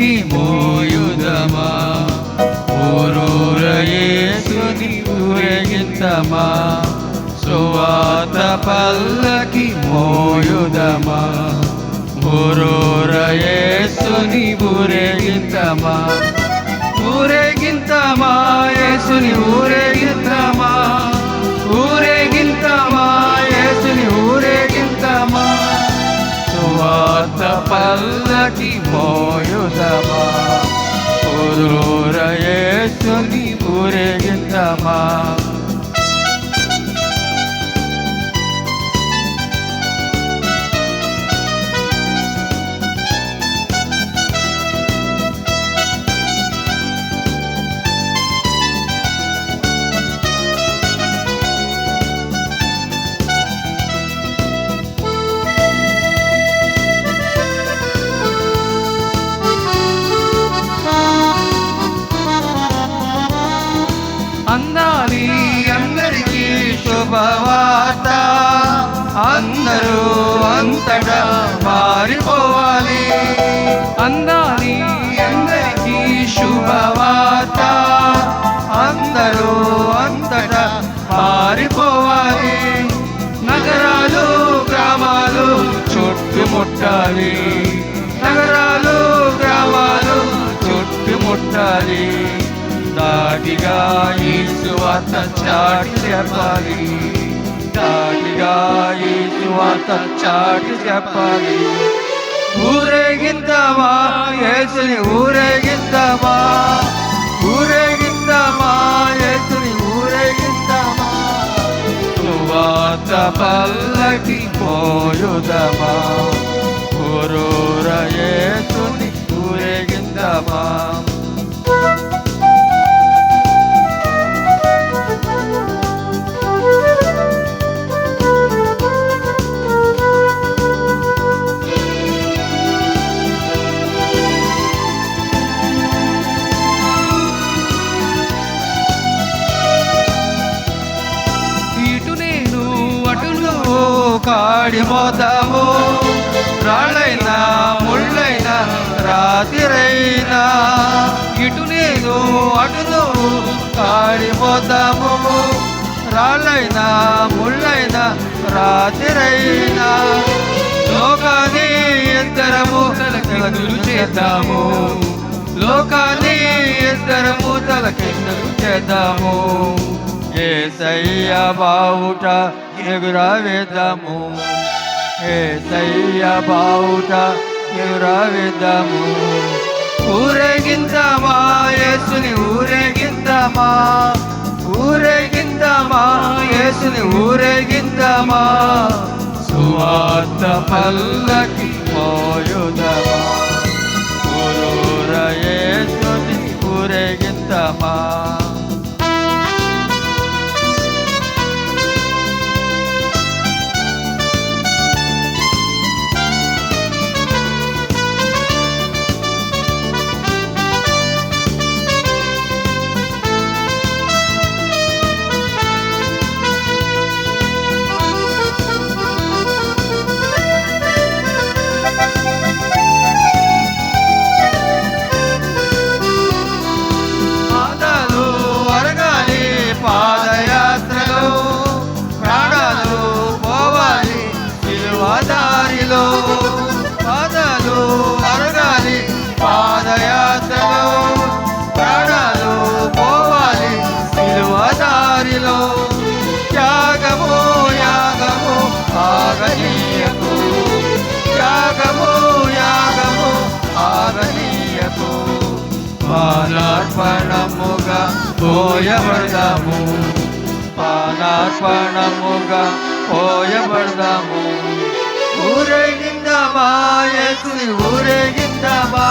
ఊరేగింతమా ఊరూర యేసుని ఊరేగింతమా సువాత పల్లకి మోయుదమా? ఊరూర యేసుని మోయుదమా ఊరూర యేసుని అందాలి అందరికీ శుభవార్త. అందరూ అంతటా మారిపోవాలి. అందాలి అందరికీ శుభవార్త. అందరూ అంతటా మారిపోవాలి. నగరాలు గ్రామాలు చుట్టుముట్టాలి. దాటిగా ఈ సువార్త చాటి చెప్పాలి దాటిగా ఈ సువార్త చాటి చెప్పాలి ఊరేగిందమా యేసుని ఊరేగిందమా ఊరేగిందమా యేసుని ఊరేగిందమా సువార్త పల్లకి పోయుదమా ఊరూర యేసుని ఊరేగిద్దామా. కాడిపోతాము రాళ్ళైనా ముళ్ళైనా రాతిరైనా ఇటు నేను అటు నువ్వు కాడిపోతాము. రాళ్ళైనా ముళ్ళైనా రాతిరైనా లోకాన్ని ఇద్దరము తలకెదురు చేద్దాము. లోకాన్ని ఇద్దరము తలకెదురు చేద్దాము. ఏసయ్య బావుట ఎగురవేద్దాము ఏసయ్య బావుట ఎగురవేద్దాము ఊరేగిందమా యేసుని ఊరేగిందమా? ఊరేగిందమా యేసుని ఊరేగిందమా? సువార్త పల్లకి పానార్పణముగా పోయబడదాము పానార్పణముగా పోయబడదాము ఊరేగిందమా యేసుని ఊరేగిందమా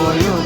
boy.